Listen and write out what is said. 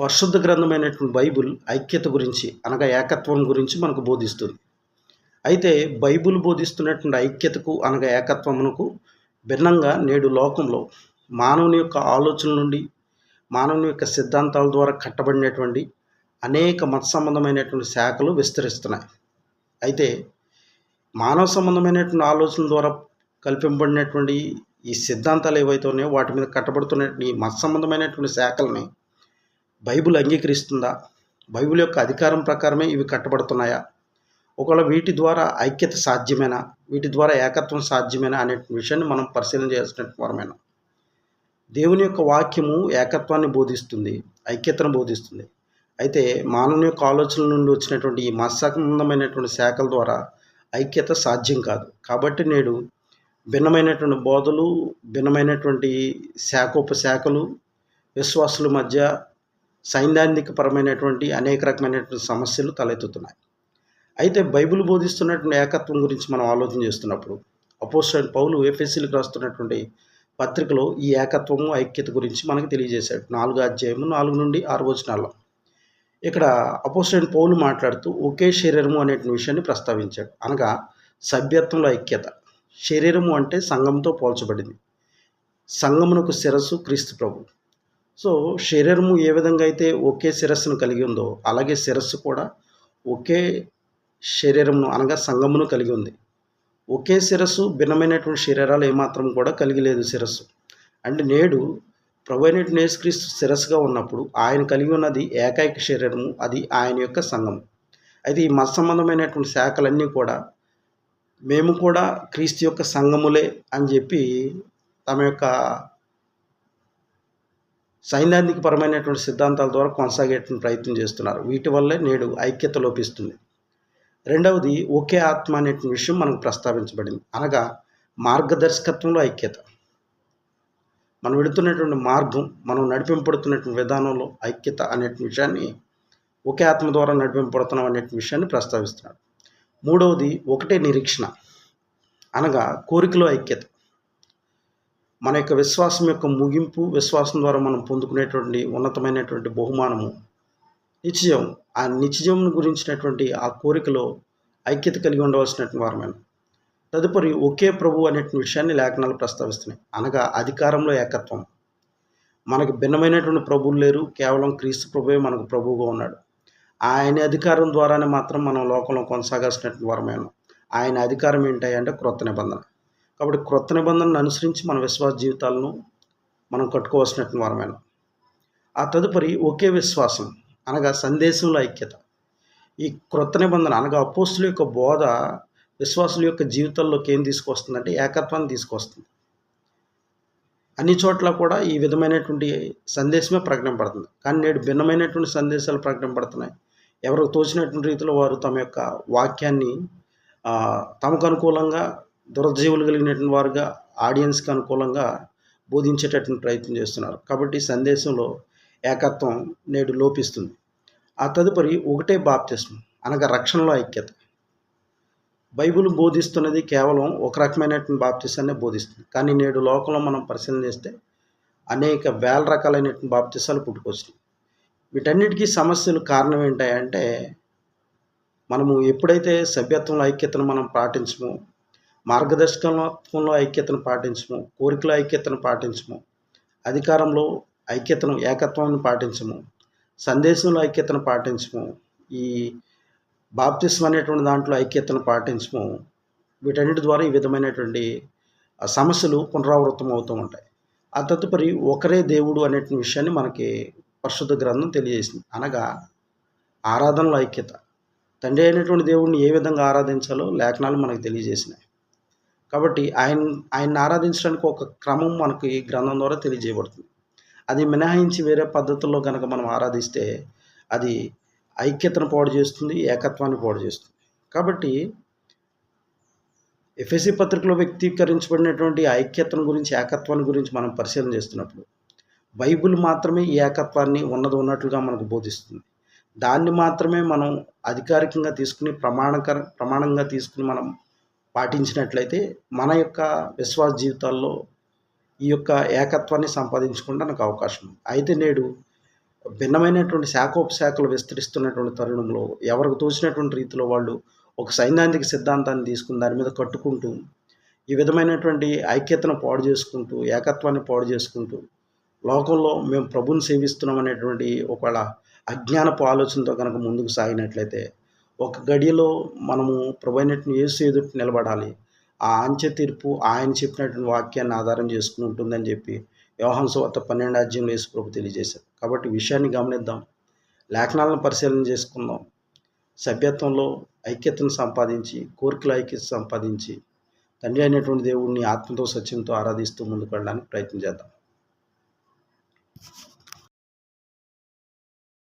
పరిశుద్ధ గ్రంథమైనటువంటి బైబిల్ ఐక్యత గురించి అనగా ఏకత్వం గురించి మనకు బోధిస్తుంది. అయితే బైబిల్ బోధిస్తున్నటువంటి ఐక్యతకు అనగా ఏకత్వమునకు భిన్నంగా నేడు లోకంలో మానవుని యొక్క ఆలోచన నుండి మానవుని యొక్క సిద్ధాంతాల ద్వారా కట్టబడినటువంటి అనేక మత సంబంధమైనటువంటి శాఖలు విస్తరిస్తున్నాయి. అయితే మానవ సంబంధమైనటువంటి ఆలోచన ద్వారా కల్పింపబడినటువంటి ఈ సిద్ధాంతాలు ఏవైతే ఉన్నాయో వాటి మీద కట్టబడుతున్నటువంటి ఈ మత సంబంధమైనటువంటి శాఖల్ని బైబిల్ అంగీకరిస్తుందా? బైబిల్ యొక్క అధికారం ప్రకారమే ఇవి కట్టబడుతున్నాయా? ఒకవేళ వీటి ద్వారా ఐక్యత సాధ్యమేనా? వీటి ద్వారా ఏకత్వం సాధ్యమేనా అనే విషయాన్ని మనం పరిశీలన చేయాల్సిన వరమైన? దేవుని యొక్క వాక్యము ఏకత్వాన్ని బోధిస్తుంది ఐక్యతను బోధిస్తుంది. అయితే మానవుని యొక్క ఆలోచనల నుండి వచ్చినటువంటి ఈ మత్సంబంధమైనటువంటి శాఖల ద్వారా ఐక్యత సాధ్యం కాదు. కాబట్టి నేడు భిన్నమైనటువంటి బోధలు భిన్నమైనటువంటి శాఖోపశాఖలు విశ్వాసుల మధ్య సైద్ధాంతికపరమైనటువంటి అనేక రకమైనటువంటి సమస్యలు తలెత్తుతున్నాయి. అయితే బైబిల్ బోధిస్తున్నటువంటి ఏకత్వం గురించి మనం ఆలోచన చేస్తున్నప్పుడు అపోస్టల్ పౌలు ఎఫ్ఎస్సీలకు రాస్తున్నటువంటి పత్రికలో ఈ ఏకత్వము ఐక్యత గురించి మనకు తెలియజేశాడు. నాలుగు అధ్యాయము నాలుగు నుండి ఆరు వచనాల్లో. ఇక్కడ అపోస్టల్ పౌలు మాట్లాడుతూ ఒకే శరీరము అనే విషయాన్ని ప్రస్తావించాడు. అనగా సభ్యత్వంలో ఐక్యత. శరీరము అంటే సంఘంతో పోల్చబడింది. సంఘమునకు శిరస్సు క్రీస్తు ప్రభు. సో శరీరము ఏ విధంగా అయితే ఒకే శిరస్సును కలిగి ఉందో అలాగే శిరస్సు కూడా ఒకే శరీరమును అనగా సంగమును కలిగి ఉంది. ఒకే శిరస్సు భిన్నమైనటువంటి శరీరాలు ఏమాత్రం కూడా కలిగి లేదు శిరస్సు. అంటే నేడు ప్రభు అయినటువంటి శిరస్సుగా ఉన్నప్పుడు ఆయన కలిగి ఉన్నది ఏకైక శరీరము అది ఆయన యొక్క సంఘం అయితే ఈ మత సంబంధమైనటువంటి శాఖలన్నీ కూడా మేము కూడా క్రీస్తు యొక్క సంఘములే అని చెప్పి తమ యొక్క సైద్ధాంతిక పరమైనటువంటి సిద్ధాంతాల ద్వారా కొనసాగేటువంటి ప్రయత్నం చేస్తున్నారు. వీటి వల్లే నేడు ఐక్యత లోపిస్తుంది. రెండవది ఒకే ఆత్మ అనేటువంటి విషయం మనకు ప్రస్తావించబడింది. అనగా మార్గదర్శకత్వంలో ఐక్యత. మనం వెళుతున్నటువంటి మార్గం మనం నడిపింపడుతున్నటువంటి విధానంలో ఐక్యత అనేటువంటి విషయాన్ని ఒకే ఆత్మ ద్వారా నడిపింపడుతున్నాం అనేటువంటి విషయాన్ని ప్రస్తావిస్తున్నాడు. మూడవది ఒకటే నిరీక్షణ. అనగా కోరికలో ఐక్యత. మన యొక్క విశ్వాసం యొక్క ముగింపు విశ్వాసం ద్వారా మనం పొందుకునేటువంటి ఉన్నతమైనటువంటి బహుమానము నిత్యం ఆ నిత్యం గురించినటువంటి ఆ కోరికలో ఐక్యత కలిగి ఉండవలసినటువంటి వారమైన తదుపరి ఒకే ప్రభు అనేటువంటి విషయాన్ని లేఖనాలు ప్రస్తావిస్తున్నాయి. అనగా అధికారంలో ఏకత్వం. మనకు భిన్నమైనటువంటి ప్రభువులు లేరు. కేవలం క్రీస్తు ప్రభువే మనకు ప్రభువుగా ఉన్నాడు. ఆయన అధికారం ద్వారానే మాత్రం మనం లోకంలో కొనసాగాల్సినటువంటి వారమైన ఆయన అధికారం ఏంటంటే క్రొత్త నిబంధన. కాబట్టి క్రొత్త నిబంధనను అనుసరించి మన విశ్వాస జీవితాలను మనం కట్టుకోవాల్సినటువంటి వారమైన. ఆ తదుపరి ఒకే విశ్వాసం అనగా సందేశంలో ఐక్యత. ఈ క్రొత్త నిబంధన అనగా అపోస్తుల యొక్క బోధ విశ్వాసుల యొక్క జీవితంలోకి ఏం తీసుకొస్తుందంటే ఏకత్వాన్ని తీసుకొస్తుంది. అన్ని చోట్ల కూడా ఈ విధమైనటువంటి సందేశమే ప్రకటింపడుతుంది కానీ నేడు భిన్నమైనటువంటి సందేశాలు ప్రకటింపడుతున్నాయి ఎవరు తోచినటువంటి రీతిలో వారు తమ యొక్క వాక్యాన్ని తమకు అనుకూలంగా దురజీవులు కలిగినటువంటి వారుగా ఆడియన్స్కి అనుకూలంగా బోధించేటటువంటి ప్రయత్నం చేస్తున్నారు. కాబట్టి సందేశంలో ఏకత్వం నేడు లోపిస్తుంది. ఆ తదుపరి ఒకటే బాప్తిస్మం అనగా రక్షణలో ఐక్యత. బైబిల్ బోధిస్తున్నది కేవలం ఒక రకమైనటువంటి బాప్తిసాన్ని బోధిస్తుంది. కానీ నేడు లోకంలో మనం పరిశీలన చేస్తే అనేక వేల రకాలైనటువంటి బాప్తిసాలు పుట్టుకొచ్చినాయి. వీటన్నిటికీ సమస్యలు కారణం ఏంటంటే మనము ఎప్పుడైతే సభ్యత్వంలో ఐక్యతను మనం పాటించము మార్గదర్శకత్వంలో ఐక్యతను పాటించము కోరికల ఐక్యతను పాటించము అధికారంలో ఐక్యతను ఏకత్వాన్ని పాటించము సందేశంలో ఐక్యతను పాటించము ఈ బాప్తిస్మ అనేటువంటి దాంట్లో ఐక్యతను పాటించము. వీటన్నిటి ద్వారా ఈ విధమైనటువంటి సమస్యలు పునరావృతం అవుతూ ఉంటాయి. ఆ తదుపరి ఒకరే దేవుడు అనేటువంటి విషయాన్ని మనకి పరిశుద్ధ గ్రంథం తెలియజేసింది. అనగా ఆరాధనలో ఐక్యత. తండ్రి అయినటువంటి దేవుడిని ఏ విధంగా ఆరాధించాలో లేఖనాలు మనకు తెలియజేసినాయి. కాబట్టి ఆయన ఆయన్ని ఆరాధించడానికి ఒక క్రమం మనకి గ్రంథం ద్వారా తెలియజేయబడుతుంది. అది మినహాయించి వేరే పద్ధతుల్లో కనుక మనం ఆరాధిస్తే అది ఐక్యతను పాడు చేస్తుంది ఏకత్వాన్ని పాడు చేస్తుంది. కాబట్టి ఎఫ్ఎస్సి పత్రికలో వ్యక్తీకరించబడినటువంటి ఐక్యతను గురించి ఏకత్వాన్ని గురించి మనం పరిశీలన చేస్తున్నప్పుడు బైబిల్ మాత్రమే ఈ ఏకత్వాన్ని ఉన్నది ఉన్నట్లుగా మనకు బోధిస్తుంది. దాన్ని మాత్రమే మనం అధికారికంగా తీసుకుని ప్రమాణకర ప్రమాణంగా తీసుకుని మనం పాటించినట్లయితే మన యొక్క విశ్వాస జీవితాల్లో ఈ యొక్క ఏకత్వాన్ని సంపాదించుకోవడానికి అవకాశం ఉంది. అయితే నేడు భిన్నమైనటువంటి శాఖోపశాఖలు విస్తరిస్తున్నటువంటి తరుణంలో ఎవరికి తోచినటువంటి రీతిలో వాళ్ళు ఒక సైద్ధాంతిక సిద్ధాంతాన్ని తీసుకుని దాని మీద కట్టుకుంటూ ఈ విధమైనటువంటి ఐక్యతను పాడు చేసుకుంటూ ఏకత్వాన్ని పాడు చేసుకుంటూ లోకంలో మేము ప్రభుని సేవిస్తున్నాం అనేటువంటి ఒకవేళ అజ్ఞానపు ఆలోచనతో కనుక ముందుకు సాగినట్లయితే ఒక గడియలో మనము ప్రభుత్వం ఏసు ఎదుటి నిలబడాలి. ఆ అంచె తీర్పు ఆయన చెప్పినటువంటి వాక్యాన్ని ఆధారం చేసుకుని ఉంటుందని చెప్పి వ్యవహాన్ సువార్త పన్నెండు రాజ్యంలో యేసు ప్రభు తెలియజేశారు. కాబట్టి విషయాన్ని గమనిద్దాం. లేఖనాలను పరిశీలన చేసుకుందాం. సభ్యత్వంలో ఐక్యతను సంపాదించి కోరికల ఐక్యత సంపాదించి తండ్రి అయినటువంటి దేవుడిని ఆత్మతో సత్యంతో ఆరాధిస్తూ ముందుకు వెళ్ళడానికి ప్రయత్నం చేద్దాం.